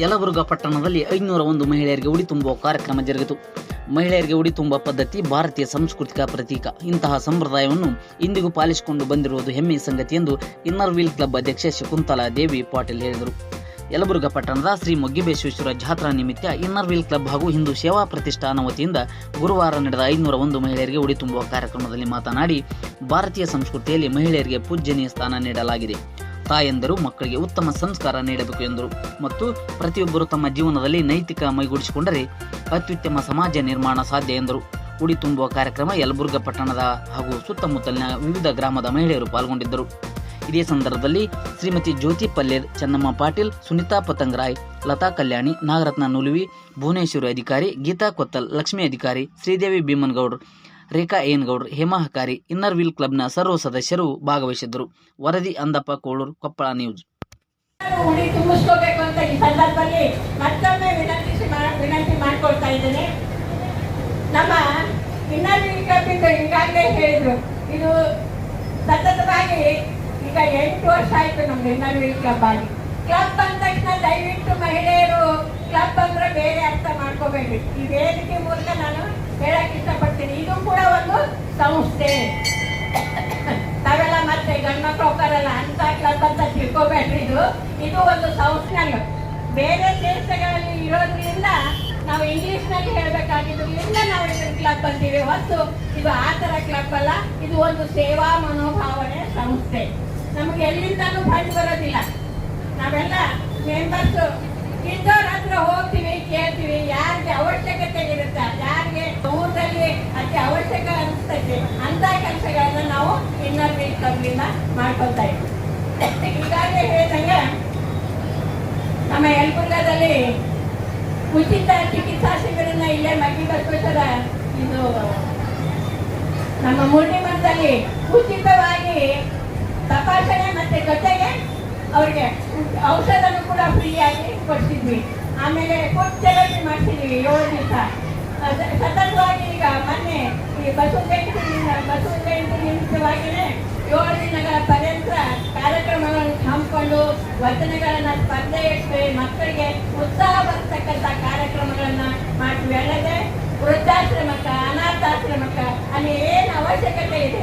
ಯಲಬುರ್ಗಾ ಪಟ್ಟಣದಲ್ಲಿ ಐನೂರ ಒಂದು ಮಹಿಳೆಯರಿಗೆ ಉಡಿ ತುಂಬುವ ಕಾರ್ಯಕ್ರಮ ಜರುಗಿತು. ಮಹಿಳೆಯರಿಗೆ ಉಡಿ ತುಂಬುವ ಪದ್ಧತಿ ಭಾರತೀಯ ಸಾಂಸ್ಕೃತಿಕ ಪ್ರತೀಕ. ಇಂತಹ ಸಂಪ್ರದಾಯವನ್ನು ಇಂದಿಗೂ ಪಾಲಿಸಿಕೊಂಡು ಬಂದಿರುವುದು ಹೆಮ್ಮೆಯ ಸಂಗತಿ ಎಂದು ಇನ್ನರ್ ವೀಲ್ ಕ್ಲಬ್ ಅಧ್ಯಕ್ಷೆ ಶಕುಂತಲಾ ದೇವಿ ಪಾಟೀಲ್ ಹೇಳಿದರು. ಯಲಬುರ್ಗ ಪಟ್ಟಣದ ಶ್ರೀ ಮೊಗ್ಗಿಬೇಶ್ವೇಶ್ವರ ಜಾತ್ರಾ ನಿಮಿತ್ತ ಇನ್ನರ್ ವೀಲ್ ಕ್ಲಬ್ ಹಾಗೂ ಹಿಂದೂ ಸೇವಾ ಪ್ರತಿಷ್ಠಾನ ವತಿಯಿಂದ ಗುರುವಾರ ನಡೆದ ಐನೂರ ಒಂದು ಮಹಿಳೆಯರಿಗೆ ಉಡಿ ತುಂಬುವ ಕಾರ್ಯಕ್ರಮದಲ್ಲಿ ಮಾತನಾಡಿ, ಭಾರತೀಯ ಸಂಸ್ಕೃತಿಯಲ್ಲಿ ಮಹಿಳೆಯರಿಗೆ ಪೂಜ್ಯನೀಯ ಸ್ಥಾನ ನೀಡಲಾಗಿದೆ. ತಾಯಂದರು ಮಕ್ಕಳಿಗೆ ಉತ್ತಮ ಸಂಸ್ಕಾರ ನೀಡಬೇಕು ಎಂದರು. ಮತ್ತು ಪ್ರತಿಯೊಬ್ಬರು ತಮ್ಮ ಜೀವನದಲ್ಲಿ ನೈತಿಕ ಮೈಗೂಡಿಸಿಕೊಂಡರೆ ಅತ್ಯುತ್ತಮ ಸಮಾಜ ನಿರ್ಮಾಣ ಸಾಧ್ಯ ಎಂದರು. ಉಡಿ ತುಂಬುವ ಕಾರ್ಯಕ್ರಮ ಯಲಬುರ್ಗ ಪಟ್ಟಣದ ಹಾಗೂ ಸುತ್ತಮುತ್ತಲಿನ ವಿವಿಧ ಗ್ರಾಮದ ಮಹಿಳೆಯರು ಪಾಲ್ಗೊಂಡಿದ್ದರು. ಇದೇ ಸಂದರ್ಭದಲ್ಲಿ ಶ್ರೀಮತಿ ಜ್ಯೋತಿ ಪಲ್ಲೇರ್, ಚೆನ್ನಮ್ಮ ಪಾಟೀಲ್, ಸುನಿತಾ ಪತಂಗರಾಯ್, ಲತಾ ಕಲ್ಯಾಣಿ, ನಾಗರತ್ನ ನುಲುವಿ, ಭುವನೇಶ್ವರಿ ಅಧಿಕಾರಿ, ಗೀತಾ ಕೊತ್ತಲ್, ಲಕ್ಷ್ಮೀ ಅಧಿಕಾರಿ, ಶ್ರೀದೇವಿ ಭೀಮನ್ಗೌಡ್ರು ರೇಖಾ ಏನ್ಗೌಡ್ರು, ಹೇಮಾ ಹಕಾರಿ ಇನ್ನರ್ ವೀಲ್ ಕ್ಲಬ್ನ ಸರ್ವ ಸದಸ್ಯರು ಭಾಗವಹಿಸಿದ್ದರು. ವರದಿ, ಅಂದಪ್ಪ, ಕೋಳೂರು, ಕೊಪ್ಪಳ ನ್ಯೂಸ್. ಸತತವಾಗಿ ಈಗ ಎಂಟು ವರ್ಷ ನಮ್ದು ಇನ್ನೊಂದು ಕ್ಲಬ್ ಆಗಿ. ಕ್ಲಬ್ ಅಂದ ತಕ್ಷಣ ದಯವಿಟ್ಟು ಮಹಿಳೆಯರು, ಕ್ಲಬ್ ಅಂದ್ರೆ ಬೇರೆ ಅರ್ಥ ಮಾಡ್ಕೋಬೇಡಿ. ಈ ವೇದಿಕೆ ಮೂಲಕ ನಾನು ಹೇಳಕ್ ಇಷ್ಟಪಡ್ತೀನಿ? ಇದು ಕೂಡ ಒಂದು ಸಂಸ್ಥೆ. ತಾವೆಲ್ಲ ಮತ್ತೆ ಗಂಡ್ಮಕ್ಳು ಹೋಗ್ತಾರಲ್ಲ ಅಂತ ಕ್ಲಬ್ ಅಂತ ತಿಳ್ಕೊಬೇಡ್ರಿ ಇದು. ಇದು ಒಂದು ಸಂಸ್ಥೆನಲ್ ಬೇರೆ ದೇಶಗಳಲ್ಲಿ ಇರೋದ್ರಿಂದ ನಾವು ಇಂಗ್ಲಿಷ್ನಲ್ಲಿ ಹೇಳ್ಬೇಕಾಗಿದ್ರಿಂದ ನಾವು ಇದನ್ನ ಕ್ಲಬ್ ಅಂತೀವಿ. ಹೊತ್ತು ಇದು ಆ ತರ ಕ್ಲಬ್ ಅಲ್ಲ. ಇದು ಒಂದು ಸೇವಾ ಮನೋಭಾವನೆ ಸಂಸ್ಥೆ. ನಮ್ಗೆ ಎಲ್ಲಿಂದನೂ ಫಂಡ್ ಬರೋದಿಲ್ಲ. ನಾವೆಲ್ಲ ಮೆಂಬರ್ಸ್ ಇದ್ದವ್ರ ಹತ್ರ ಹೋಗ್ತೀವಿ, ಕೇಳ್ತೀವಿ. ನಾವು ಇನ್ನರ್ ವೀಲ್ ಕ್ಲಬ್ನಿಂದ ಮಾಡ್ಕೊತಾ ಇದ್ವಿ ಈಗಾಗಲೇ ಹೇಳಿದಂಗೆ, ನಮ್ಮ ಯಲಬುರ್ಗದಲ್ಲಿ ಉಚಿತ ಚಿಕಿತ್ಸಾ ಶಿಬಿರನ್ನ ಇಲ್ಲೇ ಮಗ್ಗಿ ಬಸವೇಶ್ವರ ಇದು ನಮ್ಮ ಮೂರ್ಣಿಮಠದಲ್ಲಿ ಉಚಿತವಾಗಿ ತಪಾಸಣೆ ಮತ್ತೆ ಜೊತೆಗೆ ಅವ್ರಿಗೆ ಔಷಧನೂ ಕೂಡ ಫ್ರೀಯಾಗಿ ಕೊಡ್ತಿದ್ವಿ ಆಮೇಲೆ ಫುಡ್ ಥೆರಪಿ ಮಾಡ್ತಿದ್ವಿ ಏಳು ದಿವಸ ಸತತವಾಗಿ ಈಗ ಮೊನ್ನೆ ಈ ಬಸವ ಜಯಂತಿ ಬಸವ ಏಳು ದಿನಗಳ ಪರ್ಯಂತ ಕಾರ್ಯಕ್ರಮಗಳನ್ನು ಹಮ್ಮಿಕೊಂಡು ವಚನಗಳನ್ನ ಸ್ಪರ್ಧೆ ಇಟ್ಟು ಮಕ್ಕಳಿಗೆ ಉತ್ಸಾಹ ಬರ್ತಕ್ಕಂಥ ಕಾರ್ಯಕ್ರಮಗಳನ್ನ ಮಾಡ್ತೀವಿ. ಅಲ್ಲದೆ ವೃದ್ಧಾಶ್ರಮಕ್ಕ, ಅನಾಥಾಶ್ರಮಕ್ಕ ಅಲ್ಲಿ ಏನು ಅವಶ್ಯಕತೆ ಇದೆ?